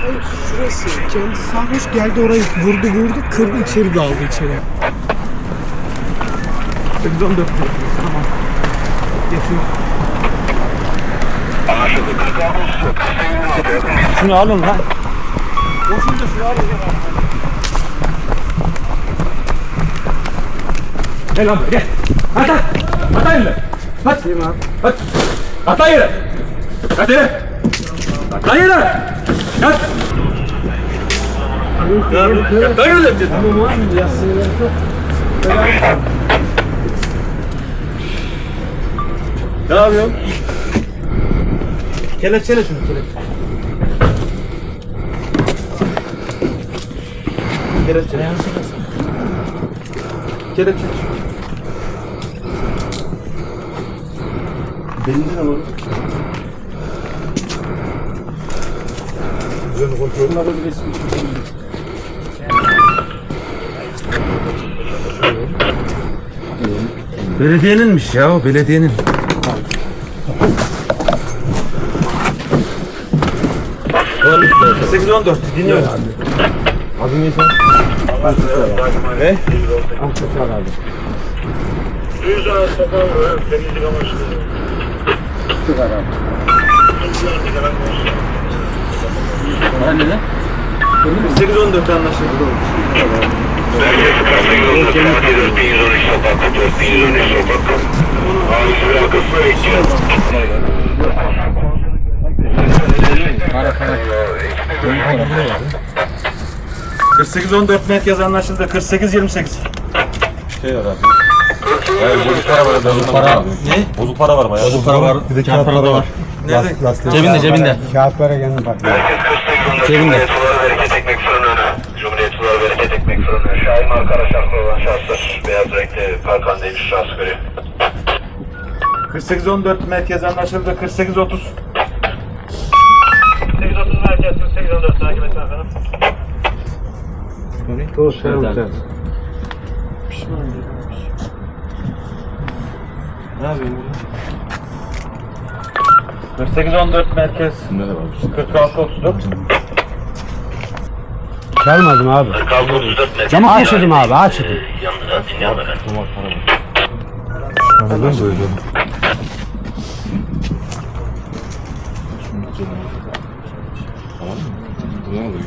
hayır şurası. Kendi sarhoş geldi orayı vurdu vurdu kırdı içeri daldı içeri. 814 tamam. Geçiyor. Şunu alın lan. Boşunca şunu al. Gel lan gel. At at. At lan yere. At. At. At lan yere. At yere. At lan yere. Yat. Yat lan yere dedim. Tamam abi ya sinirler çok. Ne yapıyorsun? Kelepçele şunu kelepçele. Kelepçele. Kelepçele şunu. Belinde ne var? Üzerine kontrolünü alabilirsin. Belediyeninmiş ya o belediyenin. Doğru. 814 dinliyorum. Adı ne sen? Ne? Düzağ sokağı temizlik amaçlı. Anne ne? 814 anlaşıldı. Merkez Kastamonu, 4113 sokak, 4113 sokak. Ağustos kısmı bekliyor. Ee, 4814 merkez anlaşıldı. 4828. Şey var abi. Hayır, bozuk para var. Bozuk para. Ne? Bozuk para var bayağı. Bozuk para var. Bir de kağıt para da var. Nerede? Cebinde cebinde. Kağıtlara yanına bak. Merkez Kastamonu, Cumhuriyet Ular Bereket Ekmek Fırını. Cumhuriyet Ular Bereket Ekmek Fırını. Şahin marka araç alkohol olan şahıslar. Beyaz renkli parkandaymış şahsı görüyor. 4814 merkez anlaşıldı. 4830. 830 merkez 4814 takip etsin efendim. Dur sen sen. Ne yapıyorsun? 4814 merkez. Ne de var? 4634. Çalmadım abi. Kaldı 34 merkez. Camı açıyordum abi açıyordum. Yanında dinleyen. Neden böyle? Tamam mı? Ne oluyor?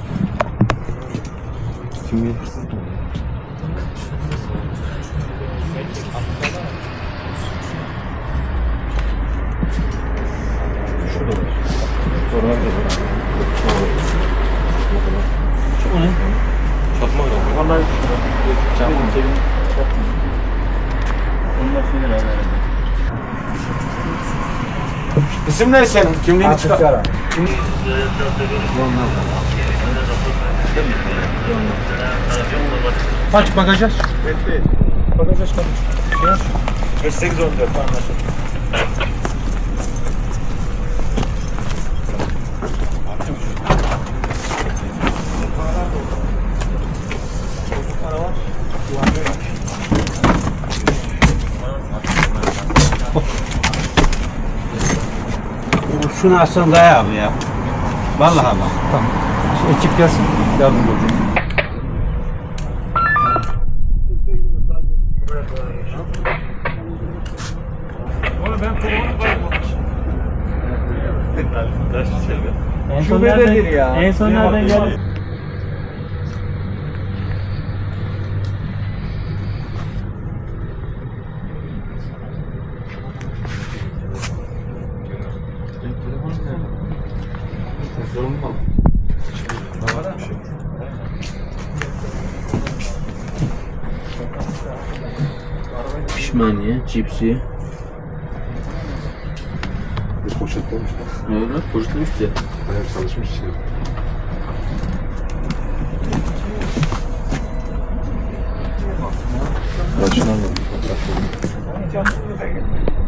Şimdi Çatma var ama. Vallahi cebin. Onlar şeyler herhalde. İsim ne senin? Kimliğini çıkar. Aç bagajı aç. Bagaj aç bagaj. 4814 anlaşıldı. Şunu açsan daya abi ya. Vallahi bak. Tamam. Şu ekip gelsin. Yardımcı olacağız. En son nereden, ya. En son nereden geldi? Pişmaniye, cipsi. Bir poşet olmuş da. Öyle poşetlemiş de. Bayağı çalışmış şey. Başına mı? Efendim Cumhuriyet